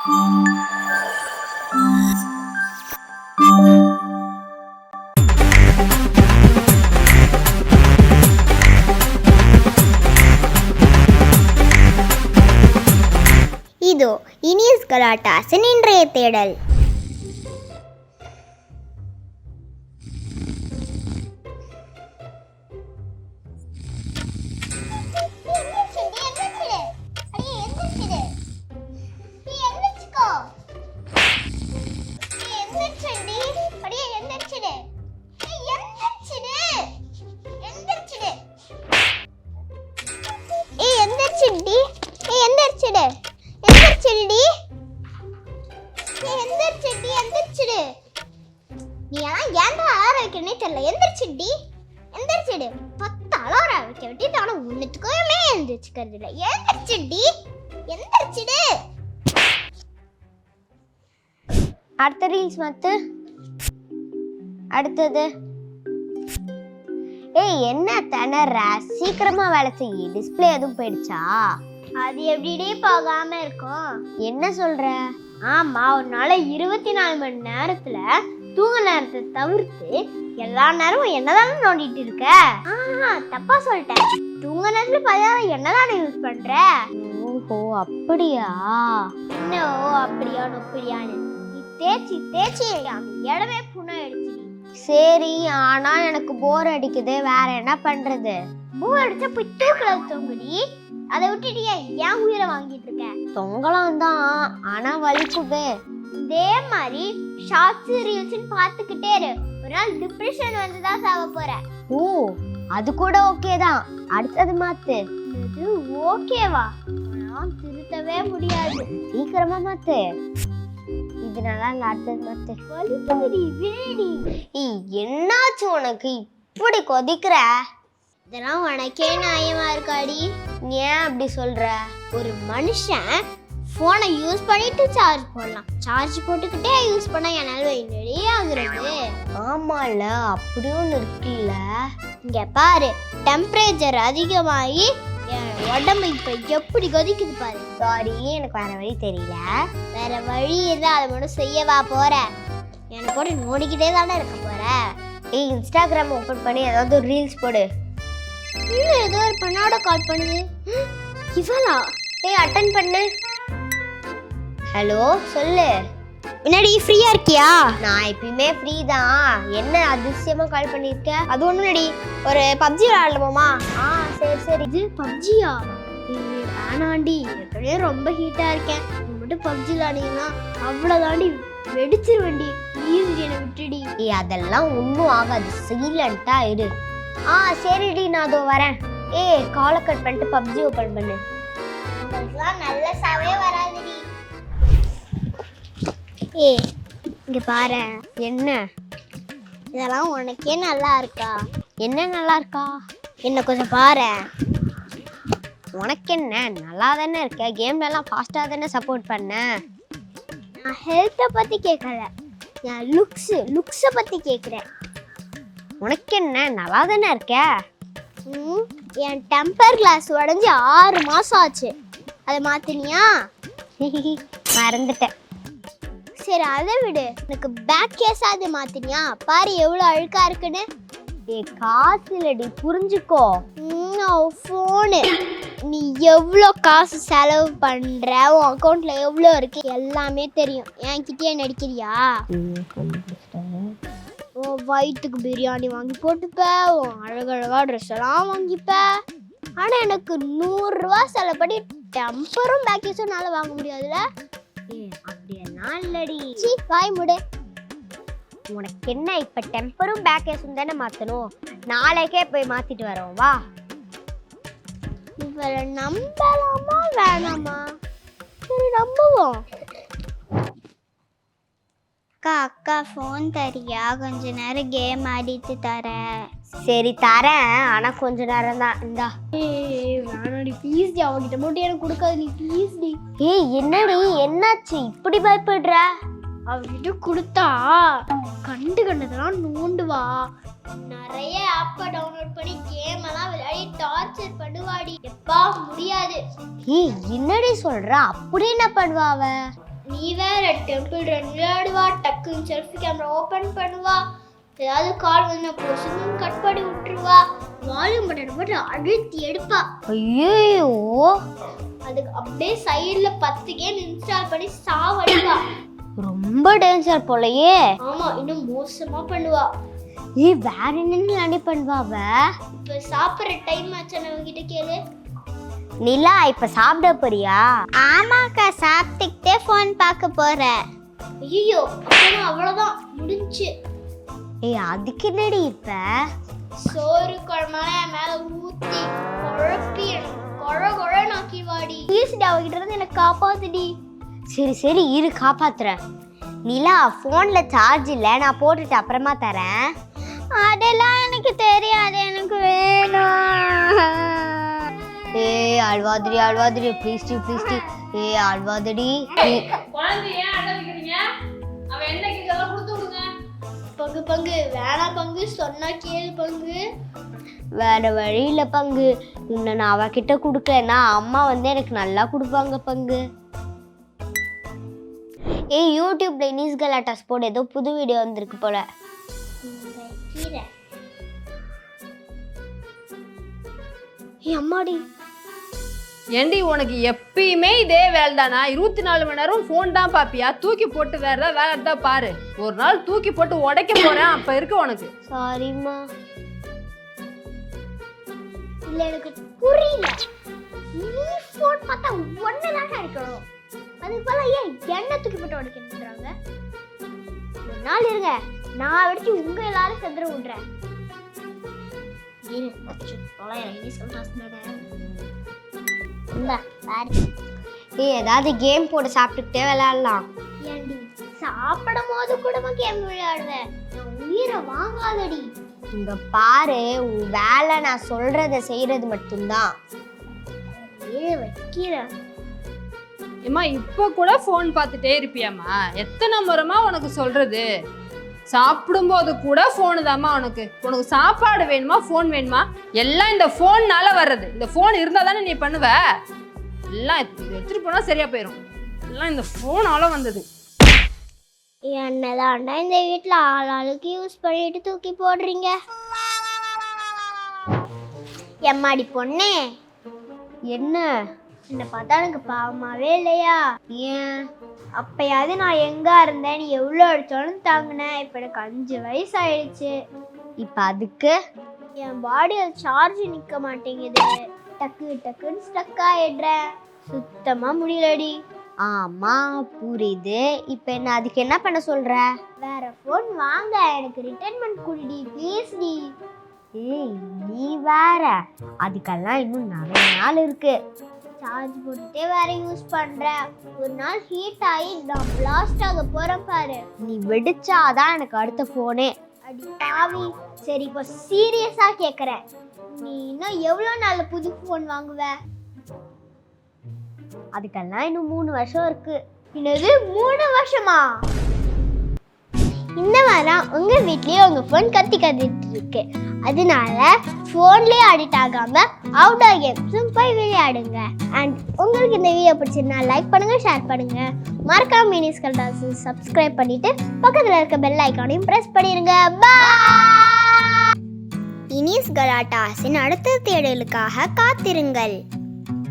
இதோ இனியஸ் கலாட்டாசன் இன்றைய தேடல். ஏய் எந்திரிச்சிடி. ஏய் எந்திரிச்சிடு. எந்திரிச்சிடுடி. ஏய் எந்திரிச்சிடி எந்திரிச்சிடு. நீ எல்லாம் ஏன்டா அலாரம் வைக்கிறனே தெரியல. எந்திரிச்சிடி எந்திரிச்சிடு. பத்து அலாரம் வைக்க விட்டுட்டு ஆனா ஒன்றுத்துக்குமே எந்திரிச்சுக்கிறது இல்லை எந்திரிச்சிடி எந்திரிச்சிடு. அடுத்த ரீல்ஸ் மத்து அடுத்தது. ஏய் என்ன திணற சீக்கிரமா வேலை செய்யி. டிஸ்ப்ளே எதுவும் போயிடுச்சா? அது எப்படிடே போகாம இருக்கும்? என்ன சொல்ற? ஆமா ஒரு நாள் இருபத்தி நாலு மணி நேரத்துல தூங்க நேரத்தை தவிர்த்து எல்லா நேரமும் என்னதானே நோண்டிட்டு இருக்க? ஆஹா தப்பா சொல்லிட்டேன். தூங்க நேரத்துல பதினாறு என்னதானே யூஸ் பண்ற? ஓஹோ அப்படியா? என்ன ஓ அப்படியா நொப்படியான்னு தேய்ச்சி தேய்ச்சி அந்த இடமே புண்ணா அடிச்சிடி சரி ஆனா எனக்கு போர் அடிக்குது. வேற என்ன பண்றது? பூ அடிச்சா போய் தூக்கல தூங்குடி. அதை விட்டுட்டு ஏன் உயிரை வாங்கிட்டு இருக்க? தொங்கலாம் தான் ஆனா வலிக்குவே இதே மாதிரி ஷார்ட்ஸ் ரீல்ஸ்னு பார்த்துக்கிட்டே இரு. ஒரு நாள் டிப்ரெஷன் வந்து தான் சாக போற. ஓ அது கூட ஓகே தான். அடுத்தது மாத்து. இது ஓகேவா நான் திருத்தவே முடியாது. சீக்கிரமா மாத்து. இது நல்லா இல்ல அடுத்தது வலிக்குதுடி ஏய், என்னாச்சு உனக்கு? இப்படி கொதிக்கிற? இதெல்லாம் உனக்கே நியாயமா இருக்காடி. ஏன் அப்படி சொல்ற? ஒரு மனுஷன் ஃபோனை யூஸ் பண்ணிட்டு சார்ஜ் போடலாம். சார்ஜ் போட்டுக்கிட்டே யூஸ் பண்ணா என்னால் என்னடி ஆகுறது ஆமால அப்படி ஒன்று இருக்குல்ல. இங்க பாரு டெம்பரேச்சர் அதிகமாகி உடம்பு இப்ப எப்படி கொதிக்குது பாரு. சாரி எனக்கு வேற வழி தெரியல. வேற வழி இருந்தா அதை மட்டும் செய்யவா போற. என்னை போட்டு நோண்டிக்கிட்டே தானே இருக்க போற. ஏய் இன்ஸ்டாகிராம் ஓப்பன் பண்ணி ஏதாவது ரீல்ஸ் போடு. இன்னும் ஏதோ ஒரு பெண்ணோட கால் பண்ணுது? இவளா? ஏய் அட்டன் பண்ணு. ஹலோ சொல்லு. முன்னாடி ஃப்ரீயா இருக்கியா? நான் எப்பயுமே ஃப்ரீ தான். என்ன அதிசயமா கால் பண்ணிருக்க? அது ஒண்ணும் இல்லடி. ஒரு பப்ஜி விளையாடலாமா ஆ சரி சரி. இது பப்ஜியா வேணாண்டி. ஏற்கனவே ரொம்ப ஹீட்டா இருக்கேன். நீ மட்டும் பப்ஜி விளையாடிங்கன்னா அவ்வளோதாண்டி வெடிச்சிருவேண்டி. ப்ளீஸ் என்னை விட்டுடி. ஏய் அதெல்லாம் ஒன்றும் ஆகாது. சைலண்டா இரு. ஆ சரிடி. நான் அதோ வரேன். ஏய் காலை கட் பண்ணிட்டு பப்ஜி ஓப்பன் பண்ணு. உங்களுக்குலாம் நல்ல சாவே வராதுடி ஏ இங்க பாரு. என்ன? இதெல்லாம் உனக்கே நல்லா இருக்கா என்ன நல்லா இருக்கா என்ன கொஞ்சம் பாரு. உனக்கு என்ன நல்லா தானே இருக்க. கேம்ல எல்லாம் ஃபாஸ்டா தானே சப்போர்ட் பண்ண? நான் ஹெல்த்தை பத்தி கேட்கல நான் லுக்ஸ் லுக்ஸை பத்தி கேட்குறேன் உனக்கு என்ன நல்லா தானே இருக்க? ம், என் டெம்பர் கிளாஸ் உடஞ்சி ஆறு மாசம் ஆச்சு. அதை மாத்தினியா? மறந்துட்டேன். சரி அதை விடு. எனக்கு பேக் கேஸ் அது மாத்தினியா? பாரு எவ்வளோ அழுக்கா இருக்குன்னு. ஏய் காசு இல்லடி புரிஞ்சுக்கோ ஃபோனு நீ எவ்வளோ காசு செலவு பண்ணுற உன் அக்கௌண்ட்ல எவ்வளோ இருக்கு? எல்லாமே தெரியும். என்கிட்டயே நடிக்கிறியா? உன் வயிற்றுக்கு பிரியாணி வாங்கி போட்டுப்ப. உன் அழகழகா ட்ரெஸ் எல்லாம் வாங்கிப்ப. ஆனால் எனக்கு நூறுரூவா செலவு பண்ணி டெம்பரும் பேக்கேஜும் என்னால் வாங்க முடியாதுல்ல. அப்படியெல்லாம் இல்லடி சீ வாய் முடு. உனக்கு என்ன இப்ப டெம்பரும் பேக்கேஸும் தானே மாத்தணும்? நாளைக்கே போய் மாத்திட்டு வரோம் வா. இவரை நம்பலாமா வேணாமா? சரி நம்புவோம். அக்கா அக்கா ஃபோன் தரியா? கொஞ்ச நேரம் கேம் ஆடிட்டு தரேன். சரி தரேன். ஆனா கொஞ்ச நேரம் தான். இந்தா. வேணாடி. ப்ளீஸ் டி அவகிட்ட மட்டும் எனக்கு கொடுக்காது. நீ ப்ளீஸ் டி. ஏய் என்னடி? என்னாச்சு? இப்படி பயப்படுற? அவகிட்ட கொடுத்தா கண்டு கண்டதெல்லாம் நோண்டுவா. நிறைய ஆப்பை டவுன்லோட் பண்ணி கேம் எல்லாம் விளையாடி டார்ச்சர் பண்ணுவாடி. எப்பா முடியாது. ஏய் என்னடி சொல்ற? அப்படி என்ன பண்ணுவா அவ? நீ வேற டெம்பிள் ரன் விளையாடுவா டக்குன்னு செல்ஃபி கேமரா ஓபன் பண்ணுவா. ஏதாவது கால் வந்து பொசுன்னு கட் பண்ணி விட்டுருவா. வால்யூம் பட்டன் போட்டு அழுத்தி எடுப்பா. ஐயோ அதுக்கு அப்படியே சைடுல பத்து கேம் இன்ஸ்டால் பண்ணி சாவடிப்பா. ரொம்ப டேஞ்சர் போலயே. ஆமா இன்னும் மோசமா பண்ணுவா. ஏய் வேற என்னென்ன பண்ணுவாவ இப்ப சாப்பிடுற டைம் ஆச்சு நம்ம கிட்ட கேளு. நிலா இப்ப சாப்பிட போறியா? ஆமாக்கா சாப்பிட்டுக்கிட்டே ஃபோன் பார்க்க போறேன். ஐயோ அப்பனா அவ்வளவுதான் முடிஞ்சு. ஏய் அதுக்கு என்னடி இப்ப? சோறு குழம்பெல்லாம் என் மேல ஊத்தி குழப்பி குழ நாக்கிடுவாடி ப்ளீஸ்டி அவகிட்ட இருந்து எனக்கு காப்பாத்துடி. சரி சரி இரு காப்பாத்துறேன். நிலா ஃபோன்ல சார்ஜ் இல்ல நான் போட்டுட்டு அப்புறமா தரேன். அதெல்லாம் எனக்கு ஏய் அழ்வாதிரி அழ்வாதிரி ப்ளீஸ் டி ப்ளீஸ் டி ஏய் அழ்வாதடி குழந்தை ஏன் அடம் வைக்கிறீங்க அவன் என்ன கேட்கலாம் கொடுத்து விடுங்க. பங்கு பங்கு. வேணா பங்கு சொன்னா கேளு பங்கு. வேற வழியில பங்கு. உன்னை நான் அவகிட்ட கொடுக்கலன்னா அம்மா வந்து எனக்கு நல்லா கொடுப்பாங்க பங்கு. ஏய் யூடியூப்ல இனிஸ் கலாட்டாஸ் போட ஏதோ புது வீடியோ வந்திருக்கு போல. ஏய் அம்மாடி. ஏண்டி உனக்கு எப்பயுமே இதே வேலை தானா இருபத்தி நாலு மணி நேரம் ஃபோன் தான் பாப்பியா? தூக்கி போட்டு வேற ஏதாவது வேலை இருந்தா பாரு. ஒரு நாள் தூக்கி போட்டு உடைக்க போறேன். அப்ப இருக்கு உனக்கு. சாரிம்மா இல்ல எனக்கு புரியல. நீ ஃபோன் பார்த்தா ஒன்னதாக அடிக்கணும். அதுக்கு பதிலா ஏன் என்ன தூக்கி போட்டு உடைக்கிறாங்க ஒரு நாள் இருங்க. நான் வெடிச்சு உங்க எல்லாரும் செத்துற விடுறேன் இரு, அச்சோ, தொலைறேன். இனி சொல்றேன். இந்தா, பாரு. ஏய் ஏதாவது கேம் போட்டு சாப்பிட்டுக்கிட்டே விளையாடலாம். ஏண்டி சாப்பிடும் போது கூட கேம் விளையாடுவேன் நான் உயிரை வாங்காதடி. இங்க பாரு உன் வேலை நான் சொல்றத செய்யறது மட்டும்தான். ஏ வைக்கிறேன் ஏம்மா இப்போ கூட ஃபோன் பார்த்துட்டே இருப்பியாம்மா? எத்தனை முறைமா உனக்கு சொல்றது? சாப்பிடும்போது கூட ஃபோனு தாம்மா உனக்கு. உனக்கு சாப்பாடு வேணுமா ஃபோன் வேணுமா? எல்லாம் இந்த ஃபோன்னால வர்றது. இந்த ஃபோன் இருந்தால் தானே நீ பண்ணுவ. எல்லாம் எடுத்து- போனால் சரியாக போயிடும் எல்லாம் இந்த ஃபோனால வந்தது. என்னதாண்டா இந்த வீட்டில் ஆள் ஆளுக்கு யூஸ் பண்ணிட்டு தூக்கி போடுறீங்க? எம்மாடி பொண்ணே. என்ன? என்னை பார்த்தா எனக்கு பாவமாவே இல்லையா? ஏன்? அப்பயாவது நான் எங்கே இருந்தேன்? நீ எவ்வளோ அடித்தாலும் தாங்கினேன். இப்போ எனக்கு அஞ்சு வயசு ஆயிடுச்சு இப்போ அதுக்கு? என் பாடியில் சார்ஜ் நிற்க மாட்டேங்குது. டக்கு டக்குன்னு ஸ்டக் ஆயிடுறேன். சுத்தமாக முடியலடி. ஆமா புரியுது. இப்ப என்ன அதுக்கு என்ன பண்ண சொல்ற? வேற ஃபோன் வாங்க. எனக்கு ரிட்டர்ன்மெண்ட் குடிடி ப்ளீஸ் டி. ஏய் நீ வேற. அதுக்கெல்லாம் இன்னும் நிறைய நாள் இருக்கு. சார்ஜ் போட்டுட்டே வேற யூஸ் பண்ற. ஒரு நாள் ஹீட் ஆகி நான் பிளாஸ்ட் ஆக போறேன் பாரு. நீ வெடிச்சாதான் எனக்கு அடுத்த போனே அடி பாவி சரி இப்போ சீரியஸா கேக்குறேன். நீ இன்னும் எவ்வளோ நாள்ல புது ஃபோன் வாங்குவ? அதுக்கெல்லாம் இன்னும் மூணு வருஷம் இருக்கு. என்னது மூணு வருஷமா? இந்த வாரம் உங்க வீட்லயே உங்க ஃபோன் கத்தி கத்திட்டு இருக்கு. அதனால ஃபோன்லேயே அடிக்ட் ஆகாம அவுட்டோர் கேம்ஸும் போய் விளையாடுங்க. அண்ட் உங்களுக்கு இந்த வீடியோ பிடிச்சிருந்தா லைக் பண்ணுங்க ஷேர் பண்ணுங்க. மறக்காம மினிஸ் கல்டாஸ் சப்ஸ்கிரைப் பண்ணிட்டு பக்கத்தில் இருக்க பெல் ஐக்கானையும் ப்ரெஸ் பண்ணிடுங்க பாய் இனிஸ் கலாட்டாஸின் அடுத்த தேடலுக்காக காத்திருங்கள்.